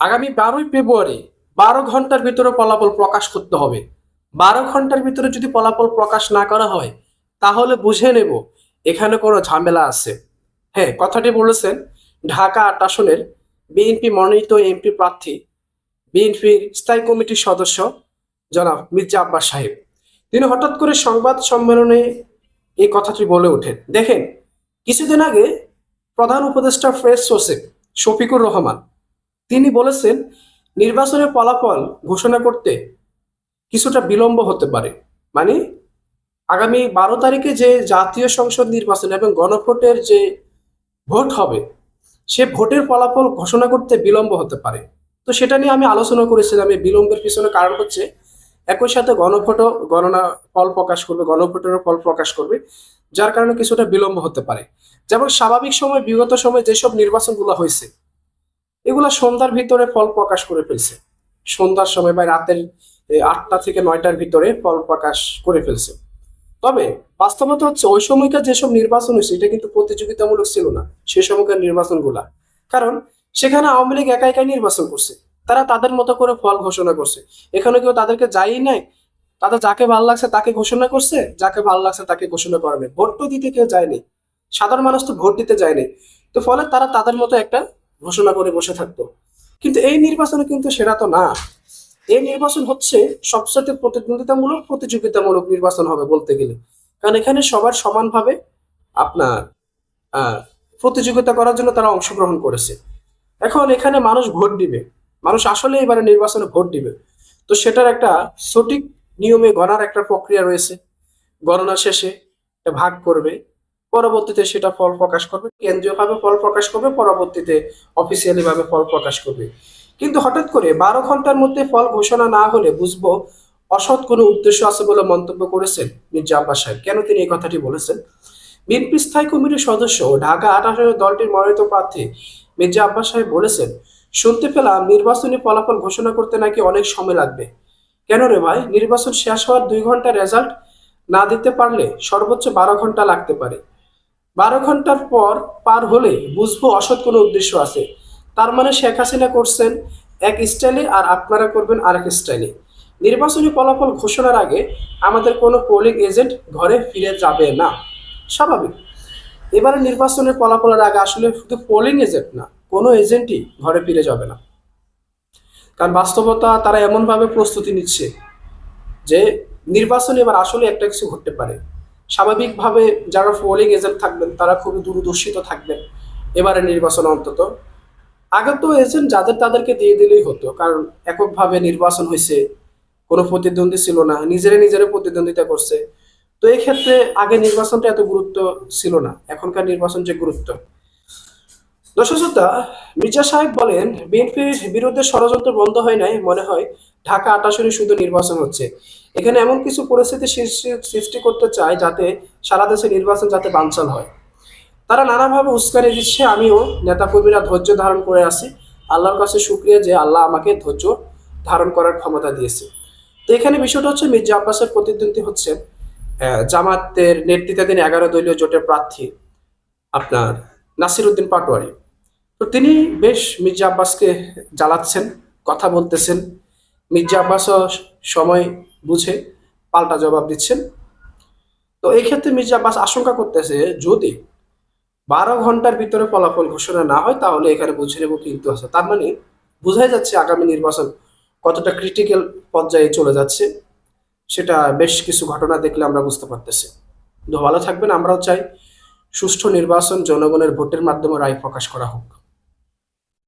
আগামী বারোই ফেব্রুয়ারি বারো ঘণ্টার ভিতরে ফলাফল প্রকাশ করতে হবে। বারো ঘণ্টার ভিতরে যদি ফলাফল প্রকাশ না করা হয়, তাহলে বুঝে নেব এখানে কোনো ঝামেলা আছে। হ্যাঁ কথাটি বলেছেন ঢাকা আট আসনের বিএনপি মনোনীত এমপি প্রার্থী বিএনপির স্থায়ী কমিটির সদস্য জনাব মির্জা আব্বাস সাহেব। তিনি হঠাৎ করে সংবাদ সম্মেলনে এই কথাটি বলে ওঠেন। দেখেন, কিছুদিন আগে প্রধান উপদেষ্টা ফ্রেশ সোসেফ শফিকুর রহমান তিনি বলেছেন, নির্বাচনের ফলাফল ঘোষণা করতে কিছুটা বিলম্ব হতে পারে। মানে আগামী বারো তারিখে যে জাতীয় সংসদ নির্বাচন এবং গণভোটের যে ভোট হবে, সে ভোটের ফলাফল ঘোষণা করতে বিলম্ব হতে পারে। তো সেটা নিয়ে আমি আলোচনা করেছিলাম। এই বিলম্বের পিছনে কারণ হচ্ছে, একই সাথে গণভোটও গণনা ফল প্রকাশ করবে, গণভোটেরও ফল প্রকাশ করবে, যার কারণে কিছুটা বিলম্ব হতে পারে। যেমন স্বাভাবিক সময়, বিগত সময় যেসব নির্বাচনগুলো হয়েছে এগুলা সন্ধ্যার ভিতরে ফল প্রকাশ করে ফেলছে। সন্ধ্যার সময় বা রাতের আটটা থেকে নয়টার ভিতরে ফল প্রকাশ করে ফেলছে। তবে বাস্তবতা হচ্ছে ওই সময়কার যেসব নির্বাচন হয়েছে, এটা কিন্তু প্রতিযোগিতামূলক ছিল না সেই সময়কার নির্বাচনগুলা। কারণ সেখানে আওয়ামী লীগ একা একাই নির্বাচন করছে। তারা তাদের মতো করে ফল ঘোষণা করছে। এখানে কেউ তাদেরকে যাই নাই। তাদের যাকে ভালো লাগছে তাকে ঘোষণা করছে, যাকে ভালো লাগছে তাকে ঘোষণা করেনি ভোট তো দিতে কেউ যায়নি সাধারণ মানুষ তো ভোট দিতে যায়নি তো ফলে তারা তাদের মতো একটা ঘোষণা করে বসে থাকতো। কিন্তু এই নির্বাচনে কিন্তু সেটা তো না। এই নির্বাচন হচ্ছে সবচেয়ে প্রতিদ্বন্দ্বিতামূলক, প্রতিযোগিতামূলক নির্বাচন হবে বলতে গেলে। কারণ এখানে সবার সমানভাবে আপনার প্রতিযোগিতা করার জন্য তারা অংশগ্রহণ করেছে। এখন এখানে মানুষ ভোট দিবে। মানুষ আসলে এবারে নির্বাচনে ভোট দিবে। তো সেটার একটা সঠিক নিয়মে গণার একটা প্রক্রিয়া রয়েছে। গণনা শেষে ভাগ করবে। পরবর্তীতে সেটা ফল প্রকাশ করবে, কেন্দ্রীয়ভাবে ফল প্রকাশ করবে, পরবর্তীতে অফিসিয়ালি ভাবে ফল প্রকাশ করবে। কিন্তু হঠাৎ করে বারো ঘণ্টার মধ্যে ফল ঘোষণা না হলে বুঝব অসৎ কোনো উদ্দেশ্য আছে বলে মন্তব্য করেছেন মির্জা আব্বাস সাহেব। কেন তিনি এই কথাটি বলেছেন? বিএনপি স্থায়ী কমিটির সদস্য ঢাকা আসনের দলটির মনোনীত প্রার্থী মির্জা আব্বাস সাহেব বলেছেন, শুনতে পেলাম নির্বাচনী ফলাফল ঘোষণা করতে নাকি অনেক সময় লাগবে। কেন রে ভাই? নির্বাচন শেষ হওয়ার দুই ঘণ্টা রেজাল্ট না দিতে পারলে সর্বোচ্চ বারো ঘণ্টা লাগতে পারে। বারো ঘণ্টার পর পার হলে বুঝব অসৎ কোনো উদ্দেশ্য আছে। তার মানে শেখ হাসিনা করছেন এক স্টাইলে আর আপনারা করবেন আরেক স্টাইলে। নির্বাচনী ফলাফল ঘোষণার আগে আমাদের কোনো পোলিং এজেন্ট ঘরে ফিরে যাবে না। স্বাভাবিক। এবারে নির্বাচনের ফলাফলের আগে আসলে শুধু পোলিং এজেন্ট না, কোনো এজেন্টই ঘরে ফিরে যাবে না। কারণ বাস্তবতা তারা এমনভাবে প্রস্তুতি নিচ্ছে যে নির্বাচন এবার আসলে একটা কিছু ঘটতে পারে। স্বাভাবিকভাবে যারা পোলিং এজেন্ট থাকবেন, তারা খুবই দূরদর্শিত থাকবেন এবারে নির্বাচন অন্তত। আগে তো এজেন্ট যাদের তাদেরকে দিয়ে দিলেই হতো, কারণ এককভাবে নির্বাচন হয়েছে, কোনো প্রতিদ্বন্দ্বী ছিল না, নিজেরা নিজেরা প্রতিদ্বন্দ্বিতা করছে। তো এই ক্ষেত্রে আগে নির্বাচনটা এত গুরুত্ব ছিল না, এখনকার নির্বাচন যে গুরুত্ব। দর্শকতা মির্জা সাহেব বলেন, বিএনপির বিরুদ্ধে ষড়যন্ত্র বন্ধ হয় নাই, মনে হয় ঢাকা আট শুধু নির্বাচন হচ্ছে। এখানে এমন কিছু পরিস্থিতি সৃষ্টি- করতে চায় যাতে সারা দেশে নির্বাচন যাতে বানচাল হয়। তারা নানাভাবে উস্কানি দিচ্ছে, আমিও নেতাকর্মীরা ধৈর্য ধারণ করে আছি আল্লাহর কাছে শুক্রিয়া যে আল্লাহ আমাকে ধৈর্য ধারণ করার ক্ষমতা দিয়েছে। তো এখানে বিষয়টা হচ্ছে, মির্জা আব্বাসের প্রতিদ্বন্দ্বী হচ্ছে জামাতের নেতৃত্বাধীন এগারো দলীয় জোটের প্রার্থী আপনার নাসির উদ্দিন পাটোয়ারি। তো তিনি বেশ মির্জা আব্বাসকে জ্বালাচ্ছেন, কথা বলতেছেন। মির্জা আব্বাসও সময় বুঝে পাল্টা জবাব দিচ্ছেন। তো এই ক্ষেত্রে মির্জা আব্বাস আশঙ্কা করতেছে যদি বারো ঘণ্টার ভিতরে ফলাফল ঘোষণা না হয়, তাহলে এখানে বুঝে নেব কিন্তু আছে তার মানে বোঝাই যাচ্ছে আগামী নির্বাচন কতটা ক্রিটিক্যাল পর্যায়ে চলে যাচ্ছে, সেটা বেশ কিছু ঘটনা দেখলে আমরা বুঝতে পারতেছি। তো ভালো থাকবেন, আমরাও চাই সুষ্ঠু নির্বাচন জনগণের ভোটের মাধ্যমে রায় প্রকাশ করা হোক।